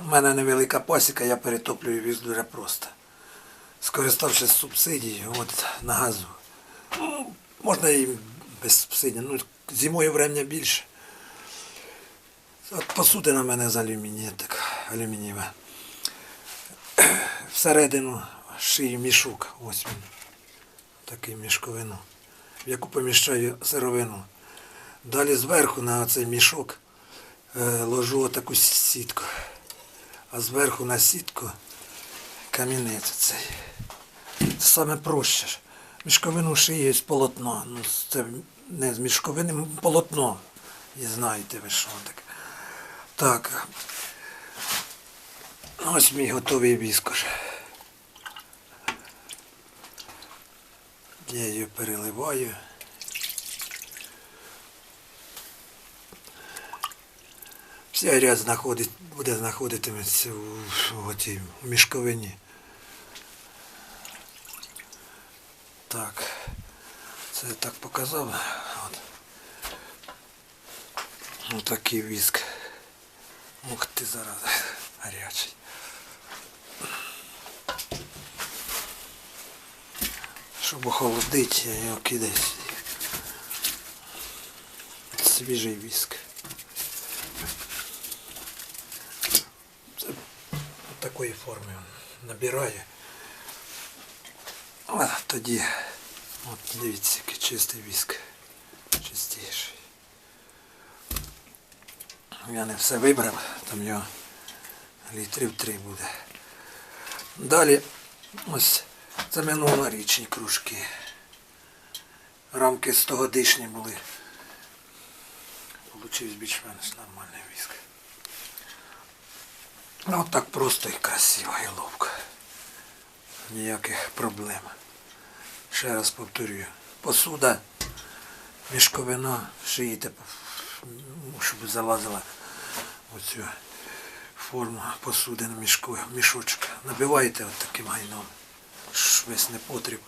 У мене невелика пасіка, я перетоплюю віз дуже просто. Скориставшись субсидією, от на газу. Ну, можна і без субсидії, ну зимою врем'я більше. От посудина в мене з алюмінія, так, алюмінієва. Всередину шию мішок, ось він. Такий мішковину, в яку поміщаю сировину. Далі зверху на цей мішок е, ложу таку сітку. А зверху на сітку камінець цей. Це саме проще. Мішковину шиє з полотна. Ну, це не з мішковини, полотно. І знаєте ви що таке. Так. Ось мій готовий віскош. Я її переливаю. Вся грязь знаходить, буде знаходитиметься у, в отій мішковині. Так, це так показав. От. Отакий віск. Ух ти зараз гарячий. Щоб охолодити, я його кидаю. Свіжий віск. Такої форми набирає. А тоді, от дивіться, який чистий віск. Чистіший. Я не все вибрав, там його літрів три буде. Далі ось це минулорічні кружки. Рамки 100 годишні були. Получився більш-менш нормальний віск. Ну так просто і красиво і ловко. Ніяких проблем. Ще раз повторюю. Посуда, мішковина, шиїте, щоб залазила оцю форму посуди на мішку, мішочок. Набиваєте от таким гайном, весь не потріб.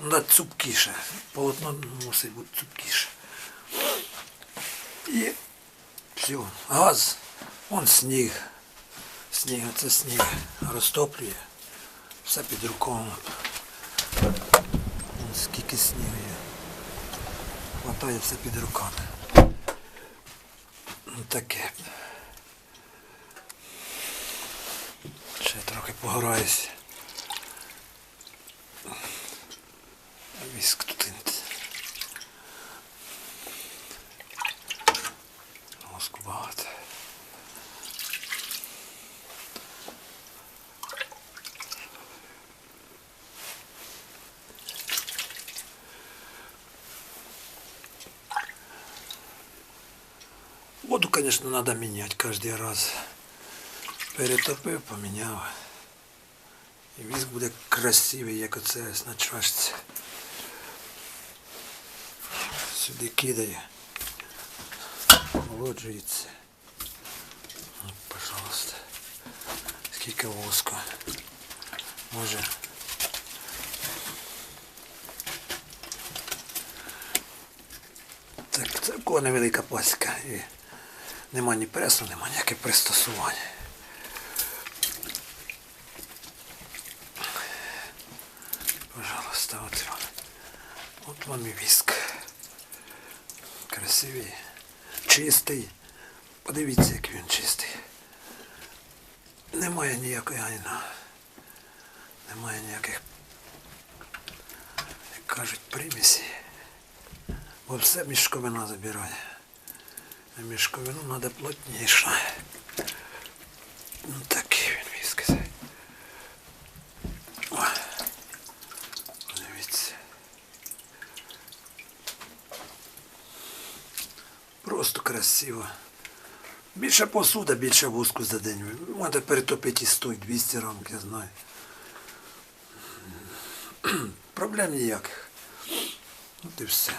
Ну, да, цупкіше. Полотно мусить бути цупкіше. І все. Газ, вон сніг. Сніг, це сніг розтоплює. Все під рукою. Скільки снігу є. Хватає все під руками. Ну таке. Ще трохи погораюсь. Віск тут. Воску багато. Конечно, надо менять каждый раз. Перетопив, поміняв. І віск буде красивий, як оце на чашці. Сюди кидає. Охолоджується. От, пожалуйста. Скільки воску. Може. Так, це невелика пасіка. Нема ні пресу, нема ніяких пристосувань. Пожалуйста, от він. От вам і віск. Красивий. Чистий. Подивіться, як він чистий. Немає ніякої гайна. Немає ніяких, як кажуть, примісі. Бо все мішковина забирає. А мішковину треба плотніше. Ну такий він віск. О, Подивіться. Просто красиво. Більше посуда, більше вуску за день. Можна перетопити і стой 200 рамок, я знаю. Проблем ніяких. От і все.